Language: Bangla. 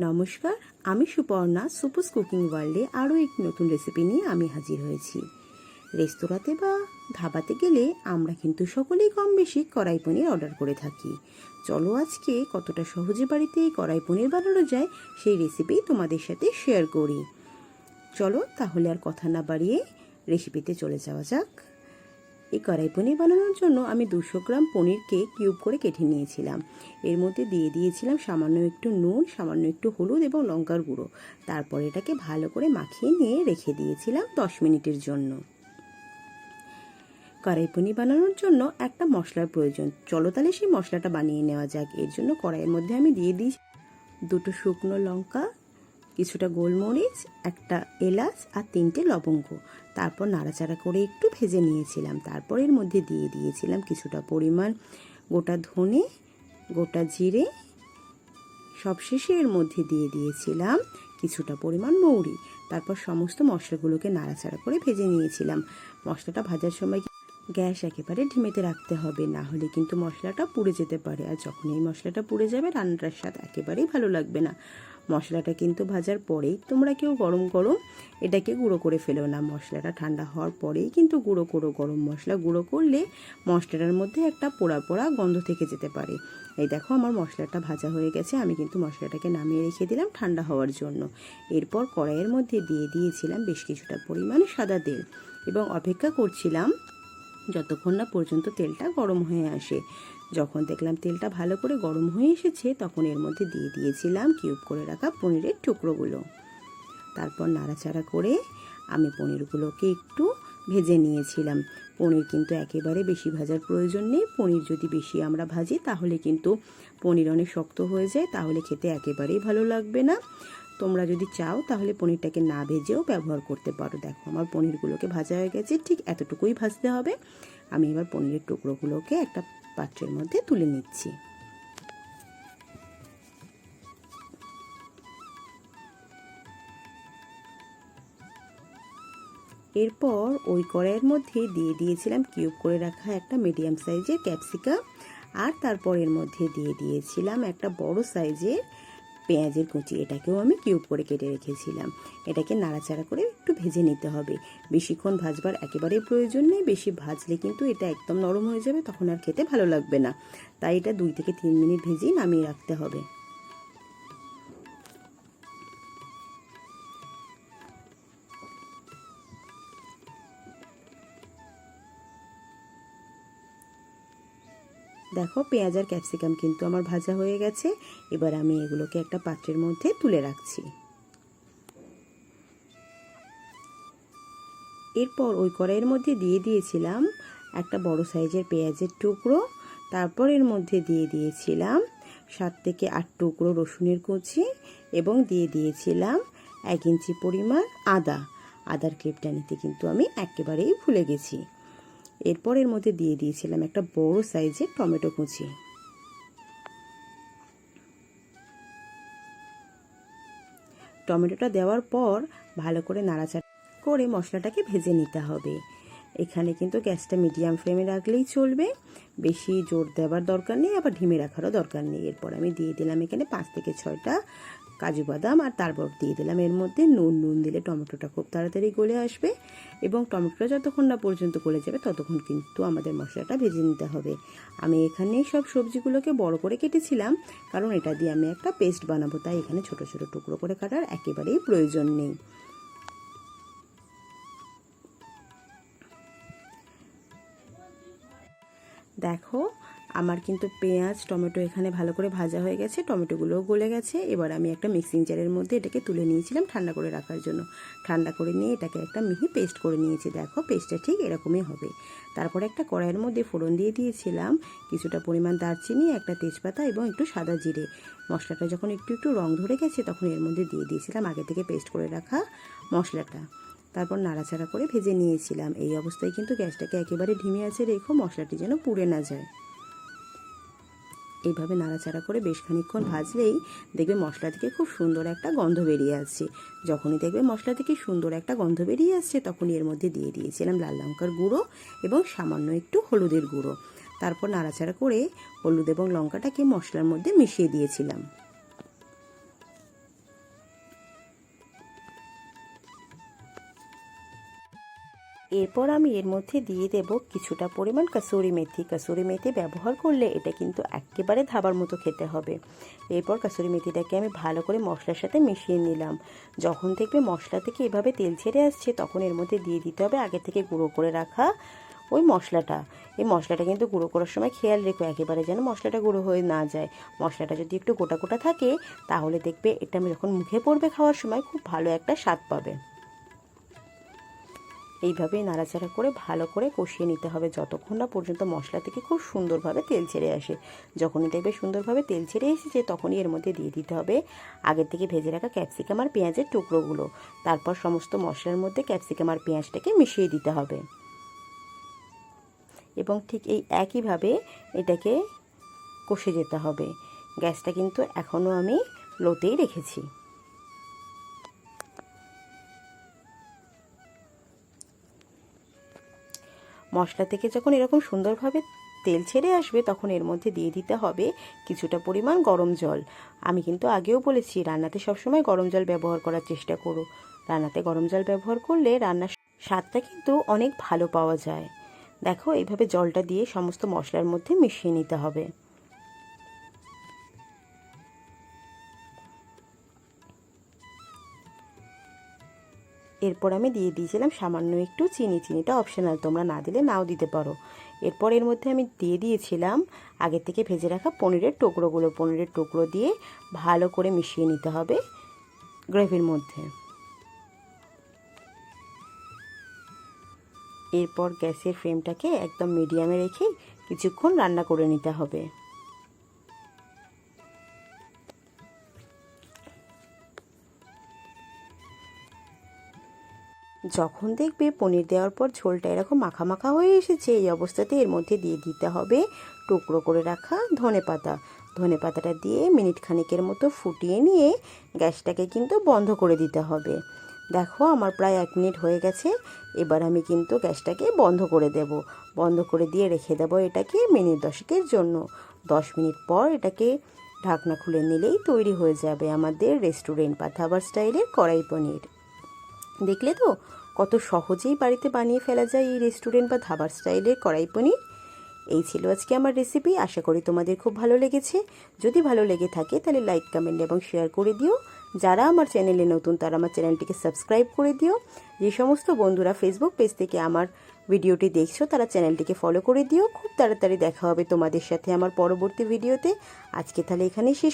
নমস্কার, আমি সুপর্ণা, সুপুস কুকিং ওয়ার্ল্ডে আরও একটি নতুন রেসিপি নিয়ে আমি হাজির হয়েছি। রেস্তোরাঁতে বা ধাবাতে গেলে আমরা কিন্তু সকলেই কম বেশি কড়াই পনির অর্ডার করে থাকি। চলো আজকে কতটা সহজে বাড়িতে কড়াই পনির বানানো যায় সেই রেসিপি তোমাদের সাথে শেয়ার করি। চলো তাহলে আর কথা না বাড়িয়ে রেসিপিতে চলে যাওয়া যাক। এই কড়াই পনির বানানোর জন্য আমি দুশো গ্রাম পনিরকে কিউব করে কেটে নিয়েছিলাম। এর মধ্যে দিয়ে দিয়েছিলাম সামান্য একটু নুন, সামান্য একটু হলুদ এবং লঙ্কার গুঁড়ো। তারপর এটাকে ভালো করে মাখিয়ে নিয়ে রেখে দিয়েছিলাম দশ মিনিটের জন্য। কড়াই পনির বানানোর জন্য একটা মশলার প্রয়োজন। চলো তাহলে সেই মশলাটা বানিয়ে নেওয়া যাক। এর জন্য কড়াইয়ের মধ্যে আমি দিয়ে দিই দুটো শুকনো লঙ্কা কিছুটা গোলমরিচ, একটা এলাচ আর তিনটে লবঙ্গ। তারপর নাড়াচাড়া করে একটু ভেজে নিয়েছিলাম। তারপর এর মধ্যে দিয়ে দিয়েছিলাম কিছুটা পরিমাণ গোটা ধনে, গোটা জিরে। সবশেষে এর মধ্যে দিয়ে দিয়েছিলাম কিছুটা পরিমাণ মৌরি। তারপর সমস্ত মশলাগুলোকে নাড়াচাড়া করে ভেজে নিয়েছিলাম। মশলাটা ভাজার সময় গ্যাস একেবারে ঢিমেতে রাখতে হবে, না হলে কিন্তু মশলাটা পুড়ে যেতে পারে। আর যখন এই মশলাটা পুড়ে যাবে, রান্নাটার স্বাদ একেবারেই ভালো লাগবে না। মশলাটা কিন্তু ভাজার পরেই তোমরা কেউ গরম গরম এটাকে গুঁড়ো করে ফেলো না। মশলাটা ঠান্ডা হওয়ার পরেই কিন্তু গুঁড়ো করো গরম মশলা। গুঁড়ো করলে মশলাটার মধ্যে একটা পোড়া পোড়া গন্ধ থেকে যেতে পারে। এই দেখো আমার মশলাটা ভাজা হয়ে গেছে। আমি কিন্তু মশলাটাকে নামিয়ে রেখে দিলাম ঠান্ডা হওয়ার জন্য। এরপর কড়াইয়ের মধ্যে দিয়ে দিয়েছিলাম বেশ কিছুটা পরিমাণে সাদা তেল এবং অপেক্ষা করছিলাম যতক্ষণ না পর্যন্ত তেলটা গরম হয়ে আসে। যখন দেখলাম তেলটা ভালো করে গরম হয়ে এসেছে, তখন এর মধ্যে দিয়ে দিয়েছিলাম কিউব করে রাখা পনিরের টুকরোগুলো। তারপর নাড়াচাড়া করে আমি পনিরগুলোকে একটু ভেজে নিয়েছিলাম। পনির কিন্তু একেবারে বেশি ভাজার প্রয়োজন নেই। পনির যদি বেশি আমরা ভাজি, তাহলে কিন্তু পনির অনেক শক্ত হয়ে যায়, তাহলে খেতে একেবারেই ভালো লাগবে না। তোমরা যদি চাও, তাহলে পনিরটাকে না ভেজেও ব্যবহার করতে পারো। দেখো, আমার পনিরগুলোকে ভাজা হয়ে গেছে, ঠিক এতটুকুই ভাজতে হবে। আমি এবার পনিরের টুকরোগুলোকে একটা পাত্রের মধ্যে তুলে নিচ্ছি। এরপর ওই কড়াইয়ের মধ্যে দিয়ে দিয়েছিলাম কিউব করে রাখা একটা মিডিয়াম সাইজের ক্যাপসিকাম, আর তারপর এর মধ্যে দিয়ে দিয়েছিলাম একটা বড় সাইজের পেঁয়াজের কুচি, এটাকেও আমি কিউব করে কেটে রেখেছিলাম। এটাকে নাড়াচাড়া করে একটু ভেজে নিতে হবে। বেশিক্ষণ ভাজবার একেবারেই প্রয়োজন নেই, বেশি ভাজলে কিন্তু এটা একদম নরম হয়ে যাবে, তখন আর খেতে ভালো লাগবে না। তাই এটা দুই থেকে তিন মিনিট ভেজেই নামিয়ে রাখতে হবে। দেখো পেঁয়াজ আর ক্যাপসিকাম কিন্তু আমার ভাজা হয়ে গেছে। এবার আমি এগুলোকে একটা পাত্রের মধ্যে তুলে রাখছি। এরপর ওই কড়াইয়ের মধ্যে দিয়ে দিয়েছিলাম একটা বড় সাইজের পেঁয়াজের টুকরো। তারপর এর মধ্যে দিয়ে দিয়েছিলাম সাত থেকে আট টুকরো রসুনের কুচি এবং দিয়ে দিয়েছিলাম এক ইঞ্চি পরিমাণ আদা। আদার ক্লিপটা নিতে কিন্তু আমি একেবারেই ভুলে গেছি। এরপর এর মধ্যে দিয়ে দিয়েছিলাম একটা বড় সাইজের টমেটো কুচি। টমেটোটা দেওয়ার পর ভালো করে নাড়াচাড়া করে মশলাটাকে ভেজে নিতে হবে। এখানে কিন্তু গ্যাসটা মিডিয়াম ফ্লেমে রাখলেই চলবে। বেশি জোর দেওয়ার দরকার নেই, আবার ঢিমে রাখারও দরকার নেই। এরপর আমি দিয়ে দিলাম এখানে পাঁচ থেকে ছয়টা কাজু বাদাম আর তারপর দিয়ে দিলাম। এর মধ্যে নুন নুন দিলে টমেটোটা খুব তাড়াতাড়ি গলে আসবে এবং টমেটোটা যতক্ষণ না পর্যন্ত গলে যাবে ততক্ষণ কিন্তু আমাদের মশলাটা ভেজে নিতে হবে। আমি এখানে সব সবজিগুলোকে বড় করে কেটেছিলাম কারণ এটা দিয়ে আমি একটা পেস্ট বানাবো, তাই এখানে ছোট ছোট টুকরো করে কাটার একেবারেই প্রয়োজন নেই। দেখো আমার কিন্তু পেঁয়াজ, টমেটো এখানে ভালো করে ভাজা হয়ে গেছে, টমেটোগুলোও গলে গেছে। এবার আমি একটা মিক্সিং জারের মধ্যে এটাকে তুলে নিয়েছিলাম ঠান্ডা করে রাখার জন্য। ঠান্ডা করে নিয়ে এটাকে একটা মিহি পেস্ট করে নিয়েছি। দেখো পেস্টটা ঠিক এরকমই হবে। তারপরে একটা কড়াইয়ের মধ্যে ফোড়ন দিয়ে দিয়েছিলাম কিছুটা পরিমাণ দারচিনি, একটা তেজপাতা এবং একটু সাদা জিরে। মশলাটা যখন একটু একটু রং ধরে গেছে তখন এর মধ্যে দিয়ে দিয়েছিলাম আগে থেকে পেস্ট করে রাখা মশলাটা। তারপর নাড়াচাড়া করে ভেজে নিয়েছিলাম। এই অবস্থায় কিন্তু গ্যাসটাকে একেবারে ঢিমে আছে, রেখো মশলাটি যেন পুড়ে না যায়। এইভাবে নাড়াচাড়া করে বেশ খানিকক্ষণ ভাজলেই দেখবে মশলা থেকে খুব সুন্দর একটা গন্ধ বেরিয়ে আসছে। যখনই দেখবে মশলা থেকে সুন্দর একটা গন্ধ বেরিয়ে আসছে, তখনই এর মধ্যে দিয়ে দিয়েছিলাম লাল লঙ্কার গুঁড়ো এবং সামান্য একটু হলুদের গুঁড়ো। তারপর নাড়াচাড়া করে হলুদ এবং লঙ্কাটাকে মশলার মধ্যে মিশিয়ে দিয়েছিলাম। এরপর আমি এর মধ্যে দিয়ে দেব কিছুটা পরিমাণ কাসুরি মেথি। কাসুরি মেথি ব্যবহার করলে এটা কিন্তু একেবারে ধাবার মতো খেতে হবে। এরপর কাসুরি মেথিটাকে আমি ভালো করে মশলার সাথে মিশিয়ে নিলাম। যখন দেখবে মশলা থেকে এভাবে তেল ছেড়ে আসছে, তখন এর মধ্যে দিয়ে দিতে হবে আগে থেকে গুঁড়ো করে রাখা ওই মশলাটা। এই মশলাটা কিন্তু গুঁড়ো করার সময় খেয়াল রেখো, একেবারে যেন মশলাটা গুঁড়ো হয়ে না যায়। মশলাটা যদি একটু গোটা গোটা থাকে, তাহলে দেখবে এটা যখন মুখে পড়বে খাওয়ার সময়, খুব ভালো একটা স্বাদ পাবে। এইভাবেই নাড়াচাড়া করে ভালো করে কষিয়ে নিতে হবে। যতক্ষণ না পর্যন্ত মশলা থেকে খুব সুন্দরভাবে তেল ছেড়ে আসে। যখনই দেখবে সুন্দরভাবে তেল ছেড়ে এসেছে, তখনই এর মধ্যে দিয়ে দিতে হবে আগের থেকে ভেজে রাখা ক্যাপসিকাম আর পেঁয়াজের টুকরোগুলো। তারপর সমস্ত মশলার মধ্যে ক্যাপসিকাম আর পেঁয়াজটাকে মিশিয়ে দিতে হবে। এবং ঠিক এই একইভাবে এটাকে কষে যেতে হবে। গ্যাসটা কিন্তু এখনও আমি লোতেই রেখেছি। মশলা থেকে যখন এরকম সুন্দরভাবে তেল ছেড়ে আসবে, তখন এর মধ্যে দিয়ে দিতে হবে কিছুটা পরিমাণ গরম জল। আমি কিন্তু আগেও বলেছি, রান্নাতে সবসময় গরম জল ব্যবহার করার চেষ্টা করো। রান্নাতে গরম জল ব্যবহার করলে রান্নার স্বাদটা কিন্তু অনেক ভালো পাওয়া যায়। দেখো, এইভাবে জলটা দিয়ে সমস্ত মশলার মধ্যে মিশিয়ে নিতে হবে। এরপর আমি দিয়ে দিয়েছিলাম সামান্য একটু চিনি। চিনিটা অপশনাল তোমরা না দিলে নাও দিতে পারো। এরপর এর মধ্যে আমি দিয়ে দিয়েছিলাম আগে থেকে ভেজে রাখা পনিরের টুকরোগুলো। পনিরের টুকরো দিয়ে ভালো করে মিশিয়ে নিতে হবে গ্রেভির মধ্যে। এরপর গ্যাসের ফ্লেমটাকে একদম মিডিয়ামে রেখে কিছুক্ষণ রান্না করে নিতে হবে। যখন দেখবে পনির দেওয়ার পর ঝোলটা এরকম মাখা মাখা হয়ে এসেছে, এই অবস্থাতে এর মধ্যে দিয়ে দিতে হবে টুকরো করে রাখা ধনে পাতা। ধনে পাতাটা দিয়ে মিনিট খানিকের মতো ফুটিয়ে নিয়ে গ্যাসটাকে কিন্তু বন্ধ করে দিতে হবে। দেখো আমার প্রায় এক মিনিট হয়ে গেছে, এবার আমি কিন্তু গ্যাসটাকে বন্ধ করে দেব। বন্ধ করে দিয়ে রেখে দেবো এটাকে মিনিট দশেকের জন্য। দশ মিনিট পর এটাকে ঢাকনা খুলে নিলেই তৈরি হয়ে যাবে আমাদের রেস্টুরেন্ট বা ধাবার স্টাইলের কড়াই পনির। দেখলে তো কত সহজেই বাড়িতে বানিয়ে ফেলা যায় এই রেস্টুরেন্ট বা ধাবার স্টাইলের কড়াই পনির। এই ছিল আজকে আমার রেসিপি আশা করি তোমাদের খুব ভালো লেগেছে। যদি ভালো লেগে থাকে তাহলে লাইক কমেন্ট এবং শেয়ার করে দিও। যারা আমার চ্যানেলে নতুন তারা আমার চ্যানেলটিকে সাবস্ক্রাইব করে দিও। যে সমস্ত বন্ধুরা ফেসবুক পেজ থেকে আমার ভিডিওটি দেখছ তারা চ্যানেলটিকে ফলো করে দিও। খুব তাড়াতাড়ি দেখা হবে তোমাদের সাথে আমার পরবর্তী ভিডিওতে আজকে তাহলে এখানেই শেষ